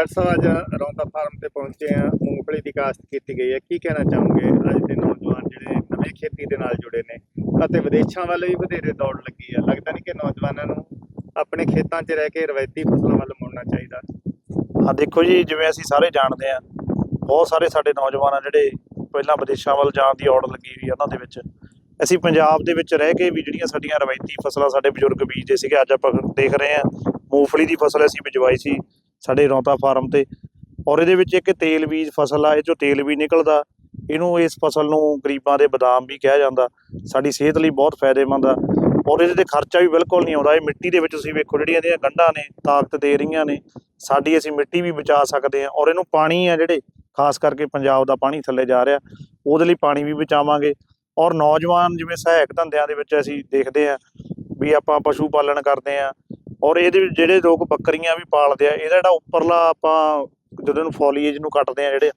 Doctor ਸਾਹਿਬ, ਅੱਜ Raunta farm ਤੇ ਪਹੁੰਚੇ ਆ ਮੂੰਗਫਲੀ ਦੀ ਕਾਸ਼ਤ ਕੀਤੀ ਗਈ ਹੈ। ਕੀ ਕਹਿਣਾ ਚਾਹੋਗੇ? ਅੱਜ ਦੇ ਨੌਜਵਾਨ ਜਿਹੜੇ ਨਵੇਂ ਖੇਤੀ ਦੇ ਨਾਲ ਜੁੜੇ ਨੇ ਅਤੇ ਵਿਦੇਸ਼ਾਂ ਵੱਲ ਵੀ ਵਧੇਰੇ ਦੌੜ ਲੱਗੀ ਆ ਲੱਗਦਾ ਨਹੀਂ ਕਿ ਨੌਜਵਾਨਾਂ ਨੂੰ ਆਪਣੇ ਖੇਤਾਂ 'ਚ ਰਹਿ ਕੇ ਰਵਾਇਤੀ ਫਸਲਾਂ ਵੱਲ ਮੁੜਨਾ ਚਾਹੀਦਾ। ਆ ਦੇਖੋ ਜੀ, ਜਿਵੇਂ ਅਸੀਂ ਸਾਰੇ ਜਾਣਦੇ ਆ ਬਹੁਤ ਸਾਰੇ ਸਾਡੇ ਨੌਜਵਾਨ ਆ ਜਿਹੜੇ ਪਹਿਲਾਂ ਵਿਦੇਸ਼ਾਂ ਵੱਲ ਜਾਣ ਦੀ ਔੜ ਲੱਗੀ ਹੋਈ ਉਹਨਾਂ ਦੇ ਵਿੱਚ। ਅਸੀਂ ਪੰਜਾਬ ਦੇ ਵਿੱਚ ਰਹਿ ਕੇ ਵੀ ਜਿਹੜੀਆਂ ਸਾਡੀਆਂ ਰਵਾਇਤੀ ਫਸਲਾਂ, ਸਾਡੇ ਬਜ਼ੁਰਗ ਬੀਜਦੇ ਸੀਗੇ, ਅੱਜ ਆਪਾਂ ਦੇਖ ਰਹੇ ਆ ਮੂੰਗਫਲੀ ਦੀ ਫਸਲ ਅਸੀਂ ਬਿਜਵਾਈ ਸੀ। ਸਾਡੇ ਰੌਂਤਾ ਫਾਰਮ ਤੇ। ਔਰ ਇਹਦੇ ਵਿੱਚ ਇੱਕ ਤੇਲ ਬੀਜ ਫਸਲ ਆ, ਇਹ ਚੋਂ ਤੇਲ ਵੀ ਨਿਕਲਦਾ। ਇਹਨੂੰ ਇਸ ਫਸਲ ਨੂੰ ਗਰੀਬਾਂ ਦੇ ਬਦਾਮ ਵੀ ਕਿਹਾ ਜਾਂਦਾ। ਸਾਡੀ ਸਿਹਤ ਲਈ ਬਹੁਤ ਫਾਇਦੇਮੰਦ ਆ। ਔਰ ਇਹਦੇ ਤੇ ਖਰਚਾ ਵੀ ਬਿਲਕੁਲ ਨਹੀਂ ਆਉਂਦਾ। ਇਹ ਮਿੱਟੀ ਦੇ ਵਿੱਚ ਤੁਸੀਂ ਵੇਖੋ ਜਿਹੜੀਆਂ ਇਹਦੀਆਂ ਗੰਢਾਂ ਨੇ, ਤਾਕਤ ਦੇ ਰਹੀਆਂ ਨੇ, ਸਾਡੀ ਅਸੀਂ ਮਿੱਟੀ ਵੀ ਬਚਾ ਸਕਦੇ ਹਾਂ। ਔਰ ਇਹਨੂੰ ਪਾਣੀ ਆ ਜਿਹੜੇ, ਖਾਸ ਕਰਕੇ ਪੰਜਾਬ ਦਾ ਪਾਣੀ ਥੱਲੇ ਜਾ ਰਿਹਾ, ਉਹਦੇ ਲਈ ਪਾਣੀ ਵੀ ਬਚਾਵਾਂਗੇ। ਔਰ ਨੌਜਵਾਨ ਜਿਵੇਂ ਸਹਾਇਕ ਧੰਦਿਆਂ ਦੇ ਵਿੱਚ ਅਸੀਂ ਦੇਖਦੇ ਆ ਵੀ ਆਪਾਂ ਪਸ਼ੂ ਪਾਲਣ ਕਰਦੇ ਆ ਔਰ ਇਹਦੇ ਵਿੱਚ ਜਿਹੜੇ ਲੋਕ ਬੱਕਰੀਆਂ ਵੀ ਪਾਲਦੇ ਆ, ਇਹਦਾ ਜਿਹੜਾ ਉੱਪਰਲਾ ਆਪਾਂ ਜਦੋਂ ਇਹਨੂੰ ਫੋਲੀਏਜ ਨੂੰ ਕੱਟਦੇ ਆ ਜਿਹੜੇ,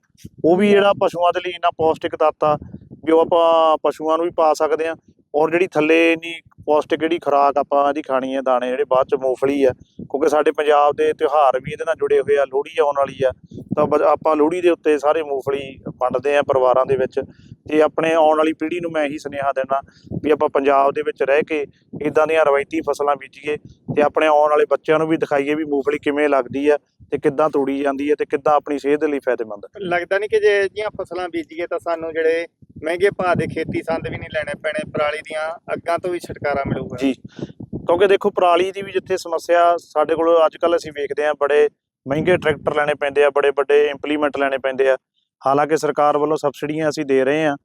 ਉਹ ਵੀ ਜਿਹੜਾ ਪਸ਼ੂਆਂ ਦੇ ਲਈ ਇੰਨਾ ਪੌਸ਼ਟਿਕ ਤੱਤ ਆ ਵੀ ਉਹ ਆਪਾਂ ਪਸ਼ੂਆਂ ਨੂੰ ਵੀ ਪਾ ਸਕਦੇ ਆ। ਔਰ ਜਿਹੜੀ ਥੱਲੇ ਇੰਨੀ ਪੌਸ਼ਟਿਕ ਜਿਹੜੀ ਖੁਰਾਕ ਆਪਾਂ ਇਹਦੀ ਖਾਣੀ ਹੈ ਦਾਣੇ ਜਿਹੜੇ ਬਾਅਦ ਚ ਮੂੰਗਫਲੀ ਆ, ਕਿਉਂਕਿ ਸਾਡੇ ਪੰਜਾਬ ਦੇ ਤਿਉਹਾਰ ਵੀ ਇਹਦੇ ਨਾਲ ਜੁੜੇ ਹੋਏ ਆ, ਲੋਹੜੀ ਆਉਣ ਵਾਲੀ ਆ, ਤਾਂ ਬ- ਆਪਾਂ ਲੋਹੜੀ ਦੇ ਉੱਤੇ ਸਾਰੇ ਮੂੰਗਫਲੀ ਵੰਡਦੇ ਆ ਪਰਿਵਾਰਾਂ ਦੇ ਵਿੱਚ। ਤੇ ਆਪਣੇ ਆਉਣ ਵਾਲੀ ਪੀੜ੍ਹੀ ਨੂੰ ਮੈਂ ਇਹੀ ਸੁਨੇਹਾ ਦੇਣਾ ਵੀ ਆਪਾਂ ਪੰਜਾਬ ਦੇ ਵਿੱਚ ਰਹਿ ਕੇ ਇਦਾਂ ਦੀਆਂ ਰਵਾਇਤੀ ਫਸਲਾਂ ਬੀਜੀਏ ਤੇ ਆਪਣੇ ਆਉਣ ਵਾਲੇ ਬੱਚਿਆਂ ਨੂੰ ਵੀ ਦਿਖਾਈਏ ਵੀ ਮੂੰਗਫਲੀ ਕਿਵੇਂ ਲੱਗਦੀ ਆ ਤੇ ਕਿੱਦਾਂ ਤੋੜੀ ਜਾਂਦੀ ਹੈ ਤੇ ਕਿੱਦਾਂ ਆਪਣੀ ਸਿਹਤ ਦੇ ਲਈ ਫਾਇਦੇਮੰਦ ਹੈ। ਲੱਗਦਾ ਨਹੀਂ ਕਿ ਜੇ ਅਜਿਹੀਆਂ ਫਸਲਾਂ ਬੀਜੀਏ ਤਾਂ ਸਾਨੂੰ ਜਿਹੜੇ ਮਹਿੰਗੇ ਭਾਅ ਦੇ ਖੇਤੀ ਸੰਦ ਵੀ ਨਹੀਂ ਲੈਣੇ ਪੈਣੇ ਪਰਾਲੀ ਦੀਆਂ ਅੱਗਾਂ ਤੋਂ ਵੀ ਛੁਟਕਾਰਾ ਮਿਲੂਗਾ। ਜੀ ਕਿਉਂਕਿ ਦੇਖੋ ਪਰਾਲੀ ਦੀ ਵੀ ਜਿੱਥੇ ਸਮੱਸਿਆ ਸਾਡੇ ਕੋਲ ਅੱਜ ਕੱਲ ਅਸੀਂ ਵੇਖਦੇ ਆ ਬੜੇ ਮਹਿੰਗੇ ਟਰੈਕਟਰ ਲੈਣੇ ਪੈਂਦੇ ਆ ਬੜੇ ਵੱਡੇ ਇੰਪਲੀਮੈਂਟ ਲੈਣੇ ਪੈਂਦੇ ਆ। ਹਾਲਾਂਕਿ ਸਰਕਾਰ ਵੱਲੋਂ ਸਬਸਿਡੀਆਂ ਅਸੀਂ ਦੇ ਰਹੇ ਆ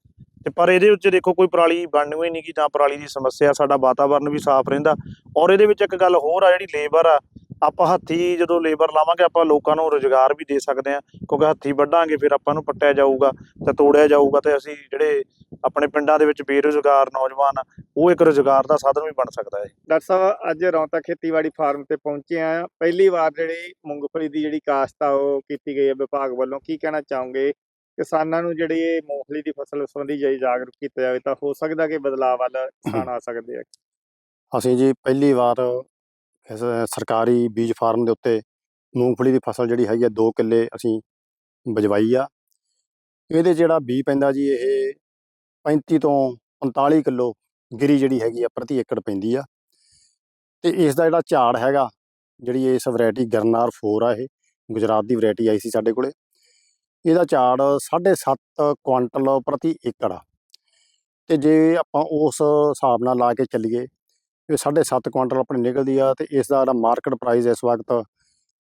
ਤੇ ਪਰ ਇਹਦੇ ਵਿੱਚ ਦੇਖੋ ਕੋਈ ਪਰਾਲੀ ਬਣਨੀ ਹੀ ਨਹੀਂ ਕਿ ਤਾਂ ਪਰਾਲੀ ਦੀ ਸਮੱਸਿਆ ਸਾਡਾ ਵਾਤਾਵਰਨ ਵੀ ਸਾਫ਼ ਰਹਿੰਦਾ। ਔਰ ਇਹਦੇ ਵਿੱਚ ਇੱਕ ਗੱਲ ਹੋਰ ਆ ਜਿਹੜੀ ਲੇਬਰ ਆ, ਆਪਾਂ ਹੱਥੀ ਜਦੋਂ ਲੇਬਰ ਲਾਵਾਂਗੇ, ਆਪਾਂ ਲੋਕਾਂ ਨੂੰ ਰੋਜ਼ਗਾਰ ਵੀ ਦੇ ਸਕਦੇ ਆ ਕਿਉਂਕਿ ਹੱਥੀ ਵੱਢਾਂਗੇ, ਫਿਰ ਆਪਾਂ ਨੂੰ ਪੱਟਿਆ ਜਾਊਗਾ ਤੇ ਤੋੜਿਆ ਜਾਊਗਾ ਤੇ ਅਸੀਂ ਜਿਹੜੇ ਆਪਣੇ ਪਿੰਡਾਂ ਦੇ ਵਿੱਚ ਬੇਰੁਜ਼ਗਾਰ ਨੌਜਵਾਨ ਉਹ ਇੱਕ ਰੋਜ਼ਗਾਰ ਦਾ ਸਾਧਨ ਵੀ ਬਣ ਸਕਦਾ ਹੈ। ਡਾਕਟਰ ਸਾਹਿਬ, ਅੱਜ ਰੌਂਤਾ ਖੇਤੀਬਾੜੀ ਫਾਰਮ ਤੇ ਪਹੁੰਚੇ ਆ ਪਹਿਲੀ ਵਾਰ ਜਿਹੜੀ ਮੂੰਗਫਲੀ ਦੀ ਜਿਹੜੀ ਕਾਸ਼ਤ ਆ, ਉਹ ਕੀਤੀ ਗਈ ਹੈ ਵਿਭਾਗ ਵੱਲੋਂ। ਕੀ ਕਹਿਣਾ ਚਾਹੋਗੇ? ਕਿਸਾਨਾਂ ਨੂੰ ਜਿਹੜੀ ਇਹ ਮੂੰਗਫਲੀ ਦੀ ਫਸਲ ਸੰਬੰਧੀ ਜੇ ਜਾਗਰੂਕ ਕੀਤਾ ਜਾਵੇ ਤਾਂ ਹੋ ਸਕਦਾ ਕਿ ਬਦਲਾਅ ਵੱਲ ਕਿਸਾਨ ਆ ਸਕਦੇ ਆ। ਅਸੀਂ ਜੀ ਪਹਿਲੀ ਵਾਰ ਸਰਕਾਰੀ ਬੀਜ ਫਾਰਮ ਦੇ ਉੱਤੇ ਮੂੰਗਫਲੀ ਦੀ ਫਸਲ ਜਿਹੜੀ ਹੈਗੀ ਆ 2 ਕਿੱਲੇ ਅਸੀਂ ਬਜਵਾਈ ਆ। ਇਹਦੇ ਜਿਹੜਾ ਬੀ ਪੈਂਦਾ ਜੀ, ਇਹ 35 ਤੋਂ 45 ਕਿਲੋ ਗਿਰੀ ਜਿਹੜੀ ਹੈਗੀ ਆ, ਪ੍ਰਤੀ ਏਕੜ ਪੈਂਦੀ ਆ। ਤੇ ਇਸ ਦਾ ਜਿਹੜਾ ਝਾੜ ਹੈਗਾ, ਜਿਹੜੀ ਇਸ ਵੈਰਾਈਟੀ ਗਰਨਾਰ 4 ਆ ਇਹ, ਗੁਜਰਾਤ ਦੀ ਵੈਰਾਈਟੀ ਆਈ ਸੀ ਸਾਡੇ ਕੋਲੇ। ਇਹਦਾ ਝਾੜ 7.5 ਕੁਇੰਟਲ ਪ੍ਰਤੀ ਏਕੜ ਆ। ਤੇ ਜੇ ਆਪਾਂ ਉਸ ਹਿਸਾਬ ਨਾਲ ਲਾ ਕੇ ਚੱਲੀਏ, ਇਹ 7.5 ਕੁਆਂਟਲ ਆਪਣੀ ਨਿਕਲਦੀ ਆ ਤੇ ਇਸ ਦਾ ਜਿਹੜਾ ਮਾਰਕੀਟ ਪ੍ਰਾਈਸ ਇਸ ਵਕਤ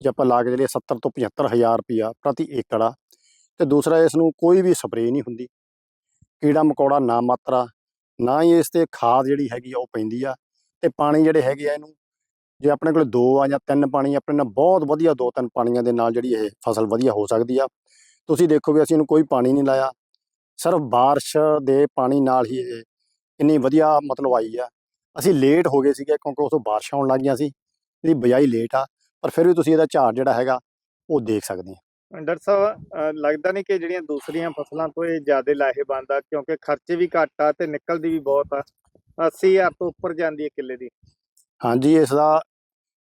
ਜੇ ਆਪਾਂ ਲਾ ਕੇ ਚੱਲੀਏ 70 ਤੋਂ 75000 ਰੁਪਿਆ ਪ੍ਰਤੀ ਏਕੜ ਆ। ਤੇ ਦੂਸਰਾ ਇਸ ਨੂੰ ਕੋਈ ਵੀ ਸਪਰੇਅ ਨਹੀਂ ਹੁੰਦੀ। ਕੀੜਾ ਮਕੌੜਾ ਨਾ ਮਾਤਰਾ, ਨਾ ਹੀ ਇਸ ਤੇ ਖਾਦ ਜਿਹੜੀ ਹੈਗੀ ਆ ਉਹ ਪੈਂਦੀ ਆ। ਤੇ ਪਾਣੀ ਜਿਹੜੇ ਹੈਗੇ ਆ ਇਹਨੂੰ, ਜੇ ਆਪਣੇ ਕੋਲ ਦੋ ਆ ਜਾਂ ਤਿੰਨ ਪਾਣੀ, ਆਪਣੇ ਨਾਲ ਬਹੁਤ ਵਧੀਆ ਦੋ ਤਿੰਨ ਪਾਣੀਆਂ ਦੇ ਨਾਲ ਜਿਹੜੀ ਇਹ ਫਸਲ ਵਧੀਆ ਹੋ ਸਕਦੀ ਆ। ਤੁਸੀਂ ਦੇਖੋਗੇ ਅਸੀਂ ਇਹਨੂੰ ਕੋਈ ਪਾਣੀ ਨਹੀਂ ਲਾਇਆ। ਸਿਰਫ ਬਾਰਿਸ਼ ਦੇ ਪਾਣੀ ਨਾਲ ਹੀ ਇਹ ਇੰਨੀ ਵਧੀਆ ਮਤਲਬ ਆਈ ਆ। ਅਸੀਂ ਲੇਟ ਹੋ ਗਏ ਸੀਗੇ ਕਿਉਂਕਿ ਉਦੋਂ ਬਾਰਿਸ਼ਾਂ ਆਉਣ ਲੱਗੀਆਂ ਸੀ। ਇਹਦੀ ਬਜਾਈ ਲੇਟ ਆ ਪਰ ਫਿਰ ਵੀ ਤੁਸੀਂ ਇਹਦਾ ਝਾੜ ਜਿਹੜਾ ਹੈਗਾ ਉਹ ਦੇਖ ਸਕਦੇ ਆ। ਡਾਕਟਰ ਸਾਹਿਬ ਲੱਗਦਾ ਨਹੀਂ ਕਿ ਜਿਹੜੀਆਂ ਦੂਸਰੀਆਂ ਫਸਲਾਂ ਤੋਂ ਇਹ ਜ਼ਿਆਦਾ ਲਾਹੇਵੰਦ ਆ ਕਿਉਂਕਿ ਖਰਚੇ ਵੀ ਘੱਟ ਆ ਤੇ ਨਿਕਲਦੀ ਵੀ ਬਹੁਤ ਆ। 80000 ਤੋਂ ਉੱਪਰ ਜਾਂਦੀ ਹੈ ਕਿੱਲੇ ਦੀ। ਹਾਂਜੀ ਇਸ ਦਾ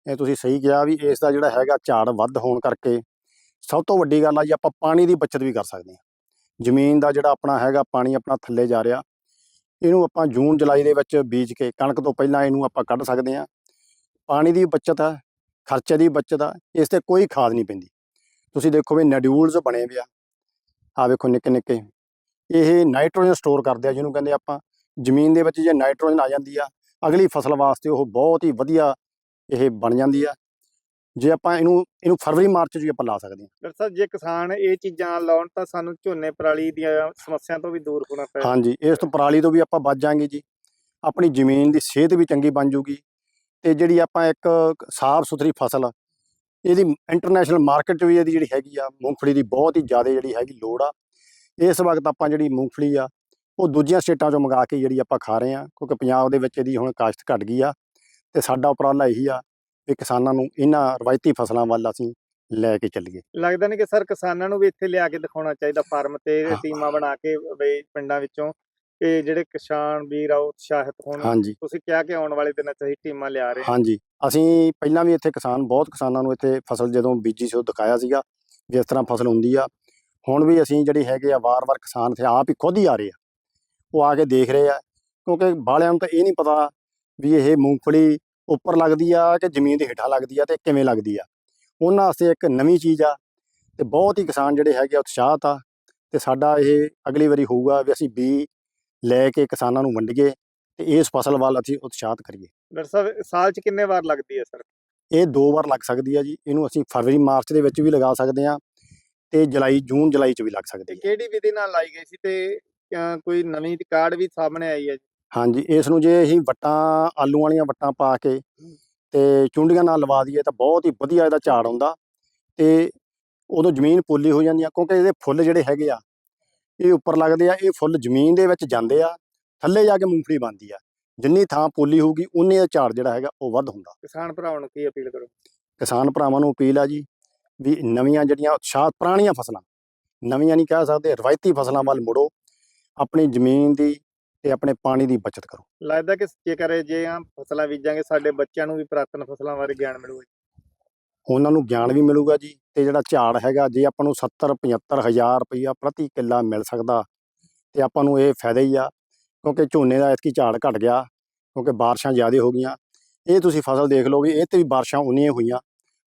ਇਹ ਤੁਸੀਂ ਸਹੀ ਕਿਹਾ ਵੀ ਇਸ ਦਾ ਜਿਹੜਾ ਹੈਗਾ ਝਾੜ ਵੱਧ ਹੋਣ ਕਰਕੇ ਸਭ ਤੋਂ ਵੱਡੀ ਗੱਲ ਆ ਜੀ, ਆਪਾਂ ਪਾਣੀ ਦੀ ਬਚਤ ਵੀ ਕਰ ਸਕਦੇ ਹਾਂ। ਜ਼ਮੀਨ ਦਾ ਜਿਹੜਾ ਆਪਣਾ ਹੈਗਾ, ਪਾਣੀ ਆਪਣਾ ਥੱਲੇ ਜਾ ਰਿਹਾ, ਇਹਨੂੰ ਆਪਾਂ ਜੂਨ, ਜੁਲਾਈ ਦੇ ਵਿੱਚ ਬੀਜ ਕੇ, ਕਣਕ ਤੋਂ ਪਹਿਲਾਂ ਇਹਨੂੰ ਆਪਾਂ ਕੱਢ ਸਕਦੇ ਹਾਂ। ਪਾਣੀ ਦੀ ਬਚਤ ਆ, ਖਰਚੇ ਦੀ ਬਚਤ ਆ, ਇਸ ਤੇ ਕੋਈ ਖਾਦ ਨਹੀਂ ਪੈਂਦੀ। ਤੁਸੀਂ ਦੇਖੋ ਵੀ ਨਡਿਊਲਸ ਬਣੇ ਪਿਆ ਆ। ਵੇਖੋ ਨਿੱਕੇ ਨਿੱਕੇ। ਇਹ ਨਾਈਟ੍ਰੋਜਨ ਸਟੋਰ ਕਰਦੇ ਆ, ਜਿਹਨੂੰ ਕਹਿੰਦੇ ਆਪਾਂ। ਜ਼ਮੀਨ ਦੇ ਵਿੱਚ ਜੇ ਨਾਈਟ੍ਰੋਜਨ ਆ ਜਾਂਦੀ ਆ, ਅਗਲੀ ਫਸਲ ਵਾਸਤੇ ਉਹ ਬਹੁਤ ਹੀ ਵਧੀਆ ਇਹ ਬਣ ਜਾਂਦੀ ਆ। ਜੇ ਆਪਾਂ ਇਹਨੂੰ ਇਹਨੂੰ ਫਰਵਰੀ ਮਾਰਚ 'ਚ ਵੀ ਆਪਾਂ ਲਾ ਸਕਦੇ ਹਾਂ। ਡਾਕਟਰ ਸਾਹਿਬ ਜੇ ਕਿਸਾਨ ਇਹ ਚੀਜ਼ਾਂ ਲਾਉਣ ਤਾਂ ਸਾਨੂੰ ਝੋਨੇ ਪਰਾਲੀ ਦੀਆਂ ਸਮੱਸਿਆਵਾਂ ਤੋਂ ਵੀ ਦੂਰ ਹੋਣਾ ਪਏਗਾ ਹਾਂਜੀ ਇਸ ਤੋਂ ਪਰਾਲੀ ਤੋਂ ਵੀ ਆਪਾਂ ਬਚ ਜਾਾਂਗੇ ਜੀ। ਆਪਣੀ ਜ਼ਮੀਨ ਦੀ ਸਿਹਤ ਵੀ ਚੰਗੀ ਬਣ ਜੂਗੀ। ਤੇ ਜਿਹੜੀ ਆਪਾਂ ਇੱਕ ਸਾਫ਼ ਸੁਥਰੀ ਫਸਲ ਇਹਦੀ ਇੰਟਰਨੈਸ਼ਨਲ ਮਾਰਕੀਟ ਵੀ ਇਹਦੀ ਜਿਹੜੀ ਹੈਗੀ ਆ ਮੂੰਗਫਲੀ ਦੀ ਬਹੁਤ ਹੀ ਜ਼ਿਆਦਾ ਜਿਹੜੀ ਹੈਗੀ ਲੋੜ ਆ। ਇਸ ਵਕਤ ਆਪਾਂ ਜਿਹੜੀ ਮੂੰਗਫਲੀ ਆ ਉਹ ਦੂਜੀਆਂ ਸਟੇਟਾਂ 'ਚੋਂ ਮੰਗਾ ਕੇ ਜਿਹੜੀ ਆਪਾਂ ਖਾ ਰਹੇ ਆ ਕਿਉਂਕਿ ਪੰਜਾਬ ਦੇ ਵਿੱਚ ਇਹਦੀ ਹੁਣ ਕਾਸ਼ਤ ਘਟ ਗਈ ਆ। ਤੇ ਸਾਡਾ ਉਪਰਾਲਾ ਇਹੀ ਆ ਵੀ ਕਿਸਾਨਾਂ ਨੂੰ ਇਹਨਾਂ ਰਵਾਇਤੀ ਫਸਲਾਂ ਵੱਲ ਅਸੀਂ ਲੈ ਕੇ ਚੱਲੀਏ। ਲੱਗਦਾ ਨਹੀਂ ਕਿ ਸਰ ਕਿਸਾਨਾਂ ਨੂੰ ਵੀ ਇੱਥੇ ਲਿਆ ਕੇ ਦਿਖਾਉਣਾ ਚਾਹੀਦਾ ਫਾਰਮ ਤੇ। ਟੀਮਾਂ ਬਣਾ ਕੇ ਵੀ ਪਿੰਡਾਂ ਵਿੱਚੋਂ ਕਿ ਜਿਹੜੇ ਕਿਸਾਨ ਵੀਰ ਆ ਉਤਸ਼ਾਹਿਤ ਹੋਣ। ਤੁਸੀਂ ਕਿਹਾ ਕਿ ਆਉਣ ਵਾਲੇ ਦਿਨਾਂ 'ਚ ਅਸੀਂ ਟੀਮਾਂ ਲਿਆ ਰਹੇ ਹਾਂ। ਹਾਂਜੀ। ਅਸੀਂ ਪਹਿਲਾਂ ਵੀ ਇੱਥੇ ਕਿਸਾਨ ਬਹੁਤ ਕਿਸਾਨਾਂ ਨੂੰ ਇੱਥੇ ਫਸਲ ਜਦੋਂ ਬੀਜੀ ਸੀ ਉਹ ਦਿਖਾਇਆ ਸੀਗਾ ਜਿਸ ਤਰ੍ਹਾਂ ਫਸਲ ਹੁੰਦੀ ਆ। ਹੁਣ ਵੀ ਅਸੀਂ ਜਿਹੜੀ ਹੈਗੇ ਆ ਵਾਰ-ਵਾਰ ਕਿਸਾਨ ਇੱਥੇ ਆਪ ਹੀ ਖੁਦ ਹੀ ਆ ਰਹੇ ਆ। ਉਹ ਆ ਕੇ ਦੇਖ ਰਹੇ ਆ। ਕਿਉਂਕਿ ਬਾਲਿਆਂ ਨੂੰ ਤਾਂ ਇਹ ਨਹੀਂ ਪਤਾ ਵੀ ਇਹ ਮੂੰਗਫਲੀ ਉੱਪਰ ਲੱਗਦੀ ਆ ਕਿ ਜ਼ਮੀਨ ਦੇ ਹੇਠਾਂ ਲੱਗਦੀ ਆ ਤੇ ਕਿਵੇਂ ਲੱਗਦੀ ਆ। ਉਹਨਾਂ ਵਾਸਤੇ ਇੱਕ ਨਵੀਂ ਚੀਜ਼ ਆ ਤੇ ਬਹੁਤ ਹੀ ਕਿਸਾਨ ਜਿਹੜੇ ਹੈਗੇ ਆ ਉਤਸ਼ਾਹਤ ਆ ਤੇ ਸਾਡਾ ਇਹ ਅਗਲੀ ਵਾਰੀ ਹੋਊਗਾ ਵੀ ਅਸੀਂ ਬੀ ਲੈ ਕੇ ਕਿਸਾਨਾਂ ਨੂੰ ਵੰਡੀਏ ਤੇ ਇਸ ਫਸਲ ਵੱਲ ਅਸੀਂ ਉਤਸ਼ਾਹਤ ਕਰੀਏ। ਡਾਕਟਰ ਸਾਹਿਬ ਸਾਲ 'ਚ ਕਿੰਨੇ ਵਾਰ ਲੱਗਦੀ ਹੈ ਸਰ? ਇਹ ਦੋ ਵਾਰ ਲੱਗ ਸਕਦੀ ਆ ਜੀ। ਇਹਨੂੰ ਅਸੀਂ ਫਰਵਰੀ ਮਾਰਚ ਦੇ ਵਿੱਚ ਵੀ ਲਗਾ ਸਕਦੇ ਆ ਤੇ ਜੁਲਾਈ ਜੂਨ ਜੁਲਾਈ ਚ ਵੀ ਲੱਗ ਸਕਦੀ ਹੈ ਕਿਹੜੀ ਵਿਧੀ ਨਾਲ ਲਾਈ ਗਈ ਸੀ ਤੇ ਕੋਈ ਨਵੀਂ ਕਾਰਡ ਵੀ ਸਾਹਮਣੇ ਆਈ ਹੈ ਜੀ? ਹਾਂਜੀ ਇਸ ਨੂੰ ਜੇ ਅਸੀਂ ਵੱਟਾਂ ਆਲੂ ਵਾਲੀਆਂ ਵੱਟਾਂ ਪਾ ਕੇ ਤੇ ਚੁੰਡੀਆਂ ਨਾਲ ਲਵਾ ਦਈਏ ਤਾਂ ਬਹੁਤ ਹੀ ਵਧੀਆ ਇਹਦਾ ਝਾੜ ਆਉਂਦਾ ਤੇ ਉਦੋਂ ਜ਼ਮੀਨ ਪੋਲੀ ਹੋ ਜਾਂਦੀ ਆ ਕਿਉਂਕਿ ਇਹਦੇ ਫੁੱਲ ਜਿਹੜੇ ਹੈਗੇ ਆ ਇਹ ਉੱਪਰ ਲੱਗਦੇ ਆ ਇਹ ਫੁੱਲ ਜ਼ਮੀਨ ਦੇ ਵਿੱਚ ਜਾਂਦੇ ਆ ਥੱਲੇ ਜਾ ਕੇ ਮੂੰਗਫਲੀ ਬਣਦੀ ਆ ਜਿੰਨੀ ਥਾਂ ਪੋਲੀ ਹੋਊਗੀ ਉਨੇ ਦਾ ਝਾੜ ਜਿਹੜਾ ਹੈਗਾ ਉਹ ਵੱਧ ਹੁੰਦਾ। ਕਿਸਾਨ ਭਰਾਵਾਂ ਨੂੰ ਕੀ ਅਪੀਲ ਕਰੋ? ਕਿਸਾਨ ਭਰਾਵਾਂ ਨੂੰ ਅਪੀਲ ਆ ਜੀ ਵੀ ਨਵੀਆਂ ਜਿਹੜੀਆਂ ਉਤਸ਼ਾਹ ਪੁਰਾਣੀਆਂ ਫਸਲਾਂ ਨਵੀਆਂ ਨਹੀਂ ਕਹਿ ਸਕਦੇ ਰਵਾਇਤੀ ਫਸਲਾਂ ਵੱਲ ਮੁੜੋ ਆਪਣੀ ਜ਼ਮੀਨ ਦੀ ਤੇ ਆਪਣੇ ਪਾਣੀ ਦੀ ਬਚਤ ਕਰੋ। ਲੱਗਦਾ ਕਿ ਜੇਕਰ ਜੇ ਆ ਫਸਲਾਂ ਬੀਜਾਂਗੇ ਸਾਡੇ ਬੱਚਿਆਂ ਨੂੰ ਵੀ ਪੁਰਾਤਨ ਫਸਲਾਂ ਬਾਰੇ ਗਿਆਨ ਮਿਲੂਗਾ ਉਹਨਾਂ ਨੂੰ ਗਿਆਨ ਵੀ ਮਿਲੂਗਾ ਜੀ ਤੇ ਜਿਹੜਾ ਝਾੜ ਹੈਗਾ ਜੇ ਆਪਾਂ ਨੂੰ 70 75 ਹਜ਼ਾਰ ਰੁਪਈਆ ਪ੍ਰਤੀ ਕਿੱਲਾ ਮਿਲ ਸਕਦਾ ਤੇ ਆਪਾਂ ਨੂੰ ਇਹ ਫਾਇਦਾ ਹੀ ਆ ਕਿਉਂਕਿ ਝੋਨੇ ਦਾ ਐਤਕੀ ਝਾੜ ਘਟ ਗਿਆ ਕਿਉਂਕਿ ਬਾਰਿਸ਼ਾਂ ਜ਼ਿਆਦਾ ਹੋ ਗਈਆਂ। ਇਹ ਤੁਸੀਂ ਫਸਲ ਦੇਖ ਲਓ ਵੀ ਇਹ ਤੇ ਵੀ ਬਾਰਿਸ਼ਾਂ ਉਨੀਆਂ ਹੀ ਹੋਈਆਂ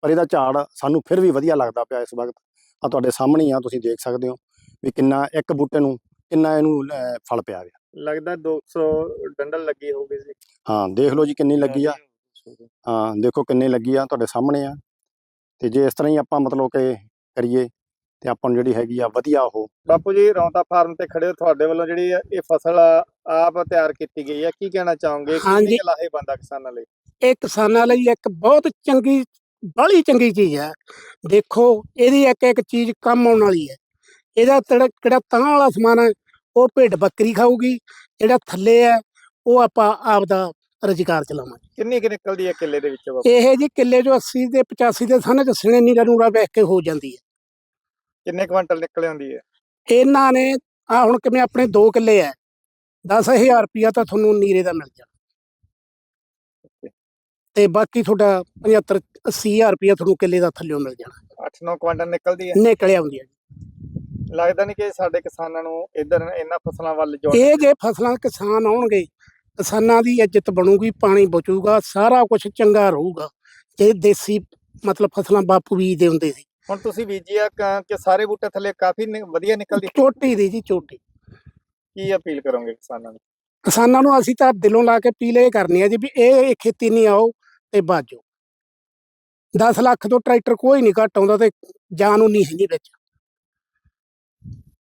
ਪਰ ਇਹਦਾ ਝਾੜ ਸਾਨੂੰ ਫਿਰ ਵੀ ਵਧੀਆ ਲੱਗਦਾ ਪਿਆ ਇਸ ਵਕਤ। ਆ ਤੁਹਾਡੇ ਸਾਹਮਣੇ ਆ ਤੁਸੀਂ ਦੇਖ ਸਕਦੇ ਹੋ ਵੀ ਕਿੰਨਾ ਇੱਕ ਬੂਟੇ ਨੂੰ ਕਿੰਨਾ ਇਹਨੂੰ ਅਹ, ਫਲ ਪਿਆ ਗਿਆ। ਲੱਗਦਾ 200 ਡੰਡਲ ਲੱਗੀ ਹੋਊਗੀ ਜੀ। ਹਾਂ ਦੇਖ ਲਓ ਜੀ ਕਿੰਨੀ ਲੱਗੀ ਆ। ਹਾਂ ਦੇਖੋ ਕਿੰਨੀ ਲੱਗੀ ਆ ਤੁਹਾਡੇ ਸਾਹਮਣੇ ਆ। ਤੇ ਜੇ ਇਸ ਤਰ੍ਹਾਂ ਹੀ ਆਪਾਂ ਮਤਲਬ ਕਿ ਕਰੀਏ ਤੇ ਆਪਾਂ ਨੂੰ ਜਿਹੜੀ ਹੈਗੀ ਆ ਵਧੀਆ ਉਹ। ਬਾਪੂ ਜੀ ਰੌਂਤਾ ਫਾਰਮ ਤੇ ਖੜੇ ਹੋ ਤੁਹਾਡੇ ਵੱਲੋਂ ਜਿਹੜੀ ਆ, ਇਹ ਫਸਲ ਆ, ਆਪ ਤਿਆਰ ਕੀਤੀ ਗਈ ਹੈ ਕੀ ਕਹਿਣਾ ਚਾਹੋਗੇ? ਹਾਂਜੀ। ਕਿੰਨੀ ਲਾਹੇਵੰਦ ਆ ਕਿਸਾਨਾਂ ਲਈ? ਇਹ ਕਿਸਾਨਾਂ ਲਈ ਇੱਕ ਬਹੁਤ ਚੰਗੀ ਬੜੀ ਚੰਗੀ ਚੀਜ਼ ਹੈ ਦੇਖੋ ਇਹਦੀ ਇੱਕ ਇੱਕ ਚੀਜ਼ ਕੰਮ ਆਉਣ ਵਾਲੀ ਹੈ। ਇਹਦਾ ਤੜ- ਜਿਹੜਾ ਤਾਂ ਵਾਲਾ ਸਮਾਨ ਹੈ ਉਹ ਭੇਡ ਬੱਕਰੀ ਖਾਊਗੀ ਜਿਹੜਾ ਥੱਲੇ ਹੈ ਉਹ ਆਪਾਂ ਆਪ ਦਾ ਰੁਜ਼ਗਾਰ ਚਲਾਵਾਂਗੇ ਕਿੰਨੀ ਕਿ ਨਿਕਲਦੀ ਹੈ ਕਿੱਲੇ ਦੇ ਵਿੱਚੋਂ ਇਹ ਜੀ ਕਿੱਲੇ ਜੋ 80 ਦੇ 85 ਦੇ ਸਾਨੇ ਦੱਸਣੇ ਨੀਰਾ ਨੂਰਾ ਵੇਖ ਕੇ ਹੋ ਜਾਂਦੀ ਹੈ। ਕਿੰਨੇ ਕੁਇੰਟਲ ਨਿਕਲ ਆਉਂਦੀ ਹੈ? ਇਹਨਾਂ ਨੇ ਆ ਹੁਣ ਕਿਵੇਂ ਆਪਣੇ 2 ਕਿੱਲੇ ਹੈ 10000 ਰੁਪਿਆ ਤਾਂ ਤੁਹਾਨੂੰ ਨੀਰੇ ਦਾ ਮਿਲ ਜਾਣਾ। ਤੇ ਬਾਕੀ ਤੁਹਾਡਾ 75 80000 ਰੁਪਿਆ ਤੁਹਾਨੂੰ ਕਿੱਲੇ ਦਾ ਥੱਲਿਓਂ ਮਿਲ ਜਾਣਾ। 8-9 ਕੁਇੰਟਲ ਨਿਕਲਦੀ ਹੈ? ਨਿਕਲ ਆਉਂਦੀ ਹੈ ਲੱਗਦਾ ਨਹੀਂ ਕਿ ਸਾਡੇ ਕਿਸਾਨਾਂ ਨੂੰ ਇਧਰ ਇਹਨਾਂ ਫਸਲਾਂ ਵੱਲ ਜੋੜ ਇਹ ਜੇ ਫਸਲਾਂ ਕਿਸਾਨ ਆਉਣਗੇ ਕਿਸਾਨਾਂ ਦੀ ਇੱਜ਼ਤ ਬਣੂਗੀ ਪਾਣੀ ਬਚੂਗਾ ਸਾਰਾ ਕੁਝ ਚੰਗਾ ਰਹੂਗਾ। ਜੇ ਦੇਸੀ ਮਤਲਬ ਫਸਲਾਂ ਬਾਪੂ ਬੀਜਦੇ ਹੁੰਦੇ ਸੀ। ਹੁਣ ਤੁਸੀਂ ਬੀਜਿਆ ਕ- ਕਿ ਸਾਰੇ ਬੂਟੇ ਥੱਲੇ ਕਾਫੀ ਵਧੀਆ ਨਿਕਲਦੀ? ਚੋਟੀ ਦੀ ਜੀ ਚੋਟੀ। ਕੀ ਅਪੀਲ ਕਰੋਗੇ ਕਿਸਾਨਾਂ ਨੂੰ? ਕਿਸਾਨਾਂ ਨੂੰ ਅਸੀਂ ਤਾਂ ਦਿਲੋਂ ਲਾ ਕੇ ਪੀਲੇ ਕਰਨੀ ਆ ਜੀ ਵੀ ਇਹ ਖੇਤੀ ਨਹੀਂ ਆਓ ਤੇ ਬਾਜੋ। 10 ਲੱਖ ਤੋਂ ਟਰੈਕਟਰ ਕੋਈ ਨਹੀਂ ਘੱਟ ਆਉਂਦਾ ਤੇ ਜਾਨ ਉਹ ਨਹੀਂ ਹੈਗੀ ਵਿੱਚ।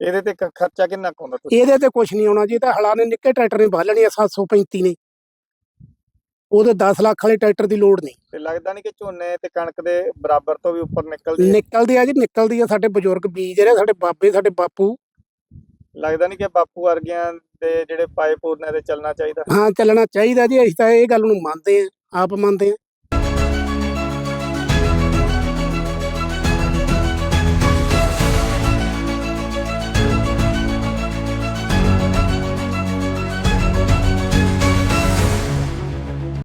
ਇਹਦੇ ਤੇ ਖ- ਖਰਚਾ ਕਿੰਨਾ ਕੁ ਆਉਂਦਾ ਤੁਸੀਂ? ਇਹਦੇ ਤੇ ਕੁਝ ਨਹੀਂ ਆਉਣਾ ਜੀ ਇਹ ਤਾਂ ਹਲਾ ਨੇ ਨਿੱਕੇ ਟਰੈਕਟਰ ਨੇ ਬਾਲਣੀ ਆ 735 ਨੇ। ਉਹਦੇ 10 ਲੱਖ ਵਾਲੇ ਟਰੈਕਟਰ ਦੀ ਲੋੜ ਨਹੀਂ। ਤੇ ਲੱਗਦਾ ਨਹੀਂ ਕਿ ਝੋਨੇ ਤੇ ਕਣਕ ਦੇ ਬਰਾਬਰ ਤੋਂ ਵੀ ਉੱਪਰ ਨਿਕਲਦੀ ਹੈ ਨਿਕਲਦੀ ਆ ਜੀ ਨਿਕਲਦੀ ਆ। ਸਾਡੇ ਬਜ਼ੁਰਗ ਬੀਜ ਰਹੇ ਸਾਡੇ ਬਾਬੇ ਸਾਡੇ ਬਾਪੂ। ਲੱਗਦਾ ਨਹੀਂ ਕਿ ਬਾਪੂ ਵਰਗਿਆਂ ਦੇ ਜਿਹੜੇ ਪਾਏ ਪੂਰਨੇ ਤੇ ਚੱਲਣਾ ਚਾਹੀਦਾ? ਹਾਂ ਚੱਲਣਾ ਚਾਹੀਦਾ ਜੀ ਅਸੀਂ ਤਾਂ ਇਹ ਗੱਲ ਨੂੰ ਮੰਨਦੇ ਆ ਆਪ ਮੰਨਦੇ ਆ।